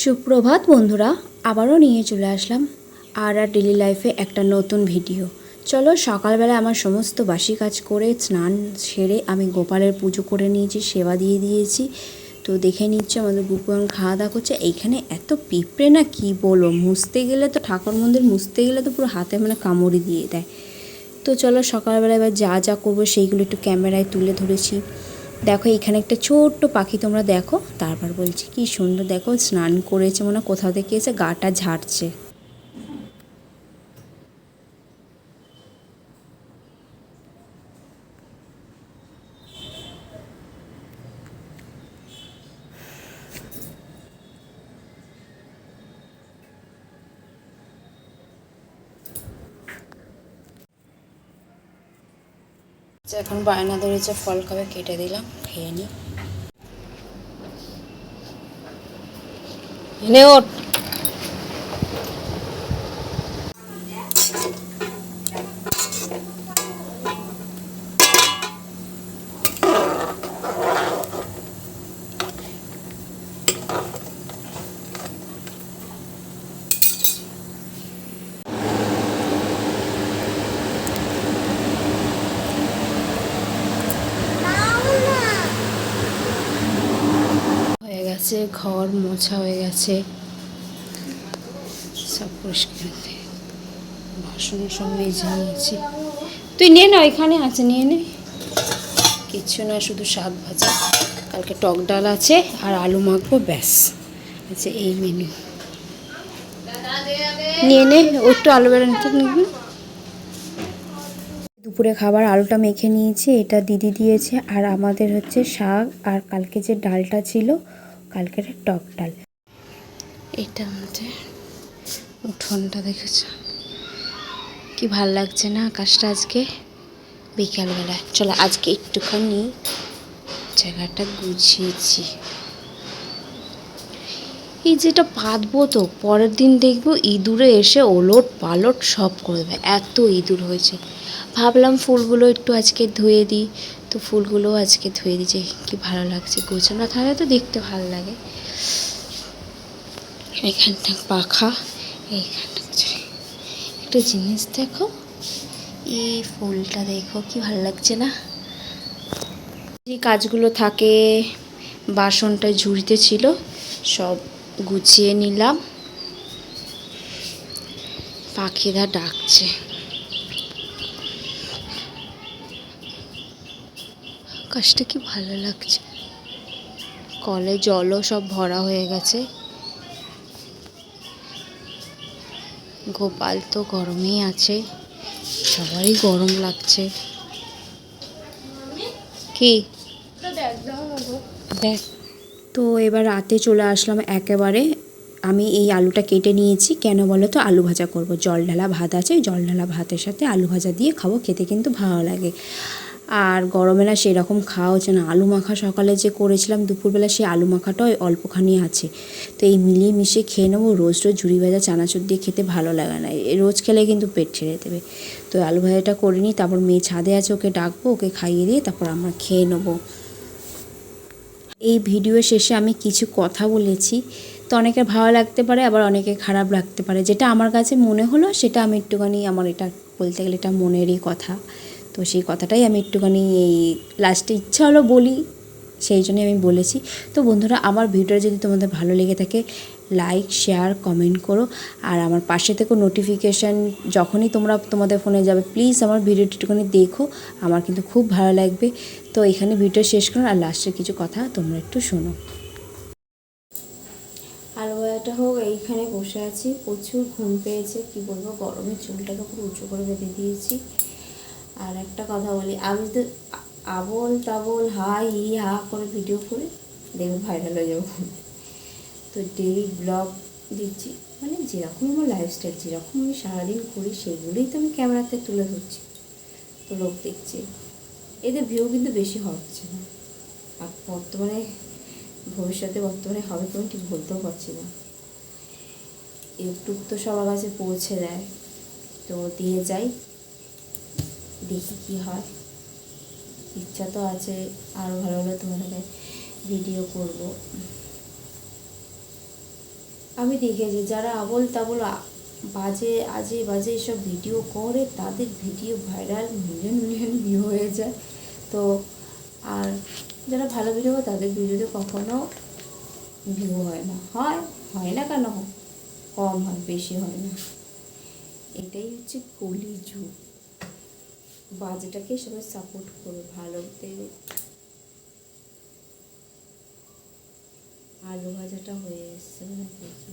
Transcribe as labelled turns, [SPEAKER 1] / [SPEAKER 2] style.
[SPEAKER 1] সুপ্রভাত বন্ধুরা, আবারও নিয়ে চলে আসলাম আর আর ডেলি লাইফে একটা নতুন ভিডিও চলো সকালবেলা আমার সমস্ত বাসি কাজ করে স্নান সেরে আমি গোপালের পুজো করে নিয়েছি, সেবা দিয়ে দিয়েছি। তো দেখে নিচ্ছে আমাদের গোপাল খাওয়া দাওয়া করছে। এইখানে এত পিঁপড়ে না কি বলো মুছতে গেলে তো ঠাকুর মন্দির মুছতে গেলে তো পুরো হাতে মানে কামড়ি দিয়ে দেয়। তো চলো সকালবেলা এবার যা যা করব সেইগুলো একটু ক্যামেরায় তুলে ধরেছি। দেখো, এখানে একটা ছোট্ট পাখি তোমরা দেখো। তারপর বলছি, কি সুন্দর, দেখো, স্নান করেছে মনে কোথাও থেকে এসে গাটা ঝাড়ছে। এখন বায়না ধরেছে ফল খাবে কেটে দিলাম খেয়ে নি ওঠ হয়ে গেছে, ঘর মোছা হয়ে গেছে। সব পরিষ্কার করে বাসন সব নিয়েছি তুই নে না, ওইখানে আছে, নিয়ে নে। কিচ্ছু না, শুধু শাক ভাজা। কালকে টক ডাল আছে আর আলু মাখবো, ব্যাস। আচ্ছা এই মেনু নিয়ে নে একটু আলু বেড়ানোটা নিবি দুপুরে খাবার আলুটা মেখে নিয়েছি, এটা দিদি দিয়েছে। আর আমাদের হচ্ছে শাক, আর কালকে যে ডালটা ছিল কালকের টক ডাল। এটা আমাদের উঠোনটা দেখেছ? কি ভালো লাগছে না আকাশটা আজকে? বিকালবেলা। চলো, আজকে একটুখানি জায়গাটা গুছিয়েছি। এই যেটা পাতবো তো, পরের দিন দেখব ইঁদুরে এসে ওলট পালট সব করে দেবে এত ইঁদুর হয়েছে। ভাবলাম ফুলগুলো একটু আজকে ধুয়ে দিই তো ফুলগুলো আজকে ধুয়ে দিয়েছে। কি ভালো লাগছে গোছানো। থাকলে তো দেখতে ভালো লাগে। এখানটা পাখা এইখানটা একটা জিনিস দেখো। এই ফুলটা দেখো, কি ভালো লাগছে না? যে কাজগুলো থাকে, বাসনটা ঝুড়িতে ছিল, সব গুছিয়ে নিলাম। পাখিরা ডাকছে। আকাশটা কি ভালো লাগছে। কলে জলও সব ভরা হয়ে গেছে। গোপাল তো গরমেই আছে। সবারই গরম লাগছে। কি? দেখ, তো এবার রাতে চলে আসলাম একেবারে। আমি এই আলুটা কেটে নিয়েছি। কেন বলো তো? আলু ভাজা করব। জল ঢালা ভাত আছে। জল ঢালা ভাতের সাথে আলু ভাজা দিয়ে খাব। খেতে কিন্তু ভালো লাগে। আর গরমে না সেরকম খাওয়া হচ্ছে না। আলু মাখা সকালে যে করেছিলাম, দুপুরবেলা সেই আলু মাখাটাও অল্পখানি আছে। তো এই মিলিয়ে মিশিয়ে খেয়ে নেব। রোজ রোজ ঝুড়ি ভাজা, চানাচুর দিয়ে খেতে ভালো লাগে না। রোজ খেলে কিন্তু পেট ছেড়ে দেবে। তো আলু ভাজাটা করে নিই, তারপর মেয়ে ছাদে আছে, ওকে ডাকবো, ওকে খাইয়ে দিয়ে তারপর আমরা খেয়ে নেব। এই ভিডিও শেষে আমি কিছু কথা বলেছি। তো অনেকের ভালো লাগতে পারে, আবার অনেকে খারাপ লাগতে পারে। যেটা আমার কাছে মনে হলো, সেটা আমি একটুখানি আমার এটা বলতে গেলে এটা মনেরই কথা। তো সেই কথাটাই আমি একটুখানি এই লাস্টে ইচ্ছা হলো বলি, সেই জন্যই আমি বলেছি। তো বন্ধুরা, আমার ভিডিওটা যদি তোমাদের ভালো লেগে থাকে লাইক শেয়ার কমেন্ট করো। আর আমার পাশে থেকে নোটিফিকেশান যখনই তোমরা তোমাদের ফোনে যাবে প্লিজ আমার ভিডিওটি একটুখানি দেখো। আমার কিন্তু খুব ভালো লাগবে। তো এখানে ভিডিও শেষ করো আর লাস্টের কিছু কথা তোমরা একটু শোনো। আলু ভাজাটা হোক, এইখানে বসে আছি। প্রচুর ঘুম পেয়েছে, কি বলব, গরমে চুলটাকে পুরো উঁচু করে বেঁধে দিয়েছি। আর একটা কথা বলি, আমি তো আবল তাবল, হাই হি হা করে ভিডিও করে দেখবে ভাইরাল হয়ে যাব। তো ডেইলি ব্লগ দিচ্ছি মানে যেরকম আমার লাইফস্টাইল যেরকম আমি সারাদিন করি, সেগুলোই তো আমি ক্যামেরাতে তুলে ধরছি, তো লোক দেখছে। এদের ভিউ কিন্তু বেশি হচ্ছে না। আর বর্তমানে, ভবিষ্যতে বর্তমানে হবে আমি ঠিক বলতেও পারছি না। ইউটিউব তো সবার কাছে পৌঁছে দেয়, তো দিয়ে যাই। দেখি কি হয়। ইচ্ছা তো আছে আরও ভালো ভালো তোমাদের ভিডিও করব। আমি দেখেছি যারা আবল তাবল বাজে, আজে বাজে এসব ভিডিও করে, তাদের video viral million million view হয়ে যায়। তো আর যারা ভালো ভিডিও তাদের ভিডিওতে কখনো ভিউ হয় না। হয় হয় না কেন? কম হয়, বেশি হয় না। এটাই হচ্ছে কলিযুগ। বাজেটাকে সবাই সাপোর্ট করবে ভালোতে আলু ভাজাটা হয়ে এসছে মানে দেখি